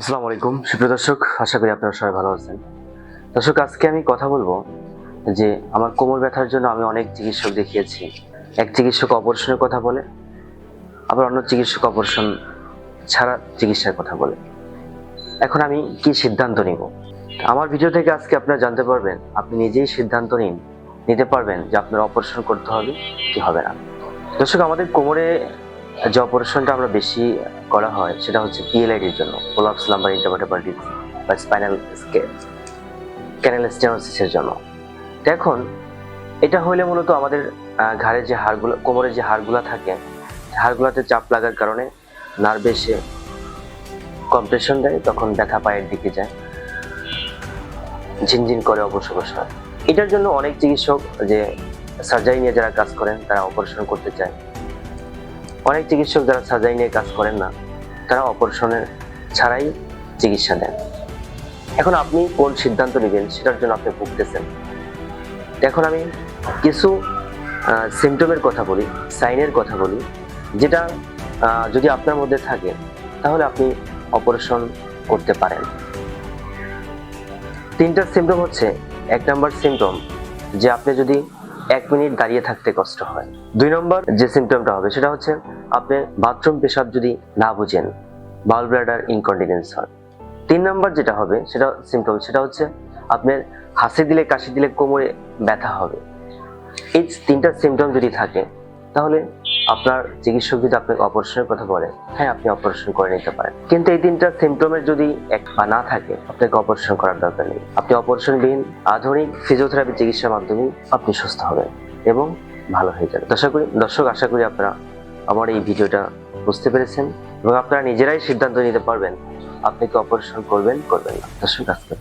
আসসালামু আলাইকুম। সুপ্রিয় দর্শক, আশা করি আপনারা সবাই ভালো আছেন। দর্শক, আজকে আমি কথা বলব যে আমার কোমর ব্যথার জন্য আমি অনেক চিকিৎসক দেখিয়েছি। এক চিকিৎসক অপারেশনের কথা বলে, আবার অন্য চিকিৎসক অপারেশন ছাড়া চিকিৎসার কথা বলে। এখন আমি কি সিদ্ধান্ত নিব? আমার ভিডিও থেকে আজকে আপনারা জানতে পারবেন, আপনি নিজেই সিদ্ধান্ত নিন, নিতে পারবেন যে আপনার অপারেশন করতে হবে কি হবে না। দর্শক, আমাদের কোমরে যে অপারেশনটা আমরা বেশি করা হয়, সেটা হচ্ছে পিএলআইডির জন্য কোলাপস লাম্বার ইন্টারভার্টেবল বা স্পাইনাল ক্যানেল স্টেনোসিসের জন্য। এখন, এটা হলে মূলত আমাদের ঘাড়ের যে হাড়গুলো কোমরের যে হাড়গুলো থাকে, হাড়গুলোতে চাপ লাগার কারণে নার্ভে এসে কম্প্রেশন দেয়, তখন ব্যথা পায়ের দিকে যায়। ঝিনঝিন করে অবশ্য। এটার জন্য অনেক চিকিৎসক যে সার্জারি নিয়ে যারা কাজ করেন, তারা অপারেশন করতে চায়। অনেক চিকিৎসক যারা সার্জারি নিয়ে কাজ করেন না, তারা অপারেশনের ছাড়াই চিকিৎসা দেন এখন আপনি কোন সিদ্ধান্ত নেবেন সেটার জন্য আপনি ভুগতেছেন? এখন আমি কিছু সিমটমের কথা বলি সাইনের কথা বলি, যেটা যদি আপনার মধ্যে থাকে, তাহলে আপনি অপারেশন করতে পারেন। তিনটা সিমটম হচ্ছে, এক নম্বর সিমটম যে আপনি যদি এক মিনিট দাঁড়িয়ে থাকতে কষ্ট হয়। দুই নম্বর যে সিমটমটা হবে সেটা হচ্ছে আপনি বাথরুম পেশাব যদি না বুঝেন বাউল ব্লাডার ইনকন্টিনেন্স হয়। তিন নম্বর যেটা হবে সেটা সিমটম সেটা হচ্ছে আপনার হাসি দিলে, কাশি দিলে কোমরে ব্যথা হবে। এই তিনটা সিমটম যদি থাকে, তাহলে আপনার চিকিৎসক যদি আপনাকে অপারেশনের কথা বলে হ্যাঁ আপনি অপারেশন করে নিতে পারেন। কিন্তু এই তিনটা সিমটমের যদি এক বা না থাকে, আপনাকে অপারেশন করার দরকার নেই। আপনি অপারেশনবিহীন আধুনিক ফিজিওথেরাপি চিকিৎসার মাধ্যমে আপনি সুস্থ হবেন এবং ভালো হয়ে যাবেন। আশা করি দর্শক, আশা করি আপনারা আমার এই ভিডিওটা বুঝতে পেরেছেন এবং আপনারা নিজেরাই সিদ্ধান্ত নিতে পারবেন, আপনি কি অপারেশন করবেন করবেন না। দর্শক আজকে